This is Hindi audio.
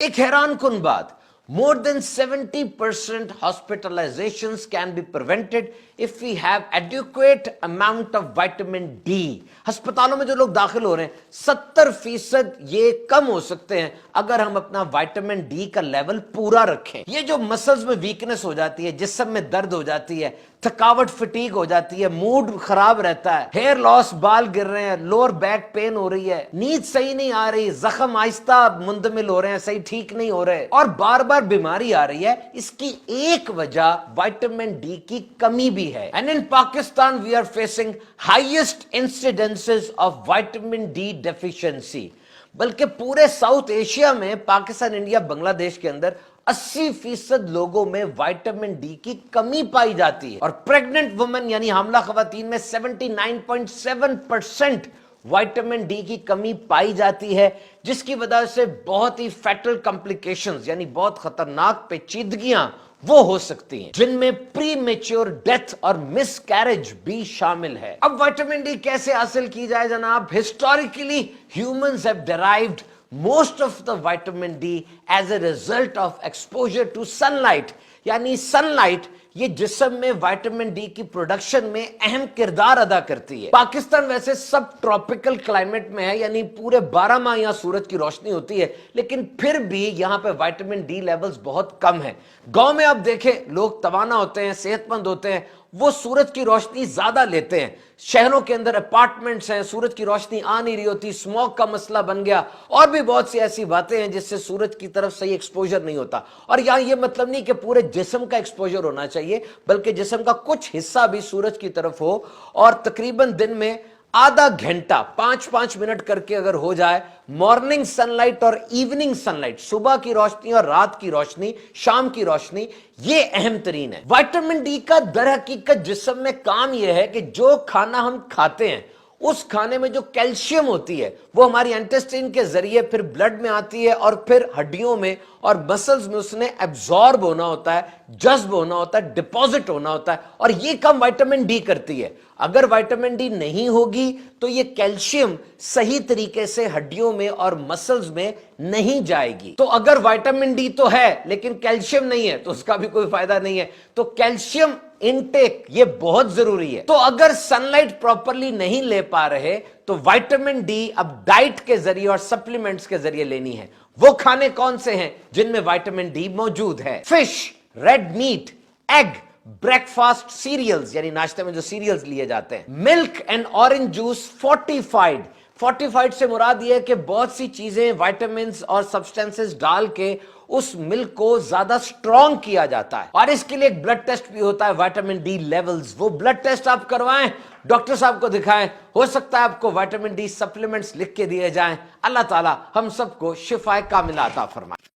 एक हैरान कन बात, more than 70% hospitalizations can be prevented if we have adequate amount of vitamin D. अस्पतालों में जो लोग दाखिल हो रहे हैं 70 फ़ीसद ये कम हो सकते हैं अगर हम अपना विटामिन डी का लेवल पूरा रखें ये जो मसल्स में वीकनेस हो जाती है जिसम में दर्द हो जाती है थकावट फिटीक हो जाती है मूड खराब रहता है। हेयर लॉस बाल गिर रहे हैं लोअर बैक पेन हो रही है। नींद सही नहीं आ रही, जख्म आहिस्ता मुंदमिल हो रहे हैं, सही ठीक नहीं हो रहे। और बार बार बीमारी आ रही है, इसकी एक वजह विटामिन डी की कमी भी है। And in Pakistan we are facing highest incidences of vitamin D deficiency बल्कि पूरे साउथ एशिया में पाकिस्तान इंडिया बांग्लादेश के अंदर 80 फ़ीसद लोगों में विटामिन डी की कमी पाई जाती है। और प्रेग्नेंट वुमेन यानी हमला खवतान में 79.7 परसेंट विटामिन डी की कमी पाई जाती है, जिसकी वजह से बहुत ही फैटल कॉम्प्लिकेशंस यानी बहुत खतरनाक पेचीदगियाँ वो हो सकती हैं, जिनमें प्री मेच्योर डेथ और मिस कैरेज भी शामिल है। अब विटामिन डी कैसे हासिल की जाए जनाब? Historically humans have derived most of the vitamin D as a result of exposure to sunlight यानी सनलाइट ये जिसम में विटामिन डी की प्रोडक्शन में अहम किरदार अदा करती है। पाकिस्तान वैसे सब ट्रॉपिकल क्लाइमेट में है, यानी पूरे 12 माह यहाँ सूरज की रोशनी होती है, लेकिन फिर भी यहाँ पे विटामिन डी लेवल्स बहुत कम है। गाँव में आप देखें, लोग तवाना होते हैं, सेहतमंद होते हैं, वो सूरज की रोशनी ज़्यादा लेते हैं। शहरों के अंदर अपार्टमेंट्स हैं, सूरज की रोशनी आ नहीं रही होती स्मोक का मसला बन गया। और भी बहुत सी ऐसी बातें हैं जिससे सूरज की तरफ़ सही एक्सपोजर नहीं होता। और यहाँ ये मतलब नहीं कि पूरे जिसम का एक्सपोजर होना चाहिए, बल्कि जिसम का कुछ हिस्सा भी सूरज की तरफ़ हो, और तकरीबन दिन में आधा घंटा पाँच पाँच मिनट करके अगर हो जाए मॉर्निंग सनलाइट और इवनिंग सनलाइट सुबह की रोशनी और रात की रोशनी, शाम की रोशनी, ये अहम तरीन है। विटामिन डी का दर हकीकत जिसम में काम यह है कि जो खाना हम खाते हैं उस खाने में जो कैल्शियम होती है, वो हमारी एंटेस्टिन के ज़रिए फिर ब्लड में आती है और फिर हड्डियों में और मसल्स में उसने एब्जॉर्ब होना होता है, जज्ब होना होता है डिपॉजिट होना होता है और ये कम वाइटामिन डी करती है। अगर वाइटामिन डी नहीं होगी तो ये कैल्शियम सही तरीके से हड्डियों में और मसल्स में नहीं जाएगी। तो अगर वाइटामिन डी तो है, लेकिन कैल्शियम नहीं है तो उसका भी कोई फ़ायदा नहीं है। तो कैल्शियम इनटेक ये बहुत ज़रूरी है। तो अगर सनलाइट प्रॉपरली नहीं ले पा रहे तो विटामिन डी अब डाइट के ज़रिए और सप्लीमेंट्स के ज़रिए लेनी है। वो खाने कौन से हैं जिनमें विटामिन डी मौजूद है? Fish red meat egg breakfast cereals यानी नाश्ते में जो सीरियल्स लिए जाते हैं। Milk and orange juice fortified fortified से मुराद ये है कि बहुत सी चीज़ें वाइटामिन और सब्सटेंसेस डाल के उस मिल्क को ज़्यादा स्ट्रॉन्ग किया जाता है। और इसके लिए एक ब्लड टेस्ट भी होता है वाइटामिन डी लेवल्स वो ब्लड टेस्ट आप करवाएँ डॉक्टर साहब को दिखाएँ। हो सकता है आपको वाइटामिन डी सप्लीमेंट्स लिख के दिए जाएँ। अल्लाह ताला हम सबको शिफाए कामिला अता फरमाए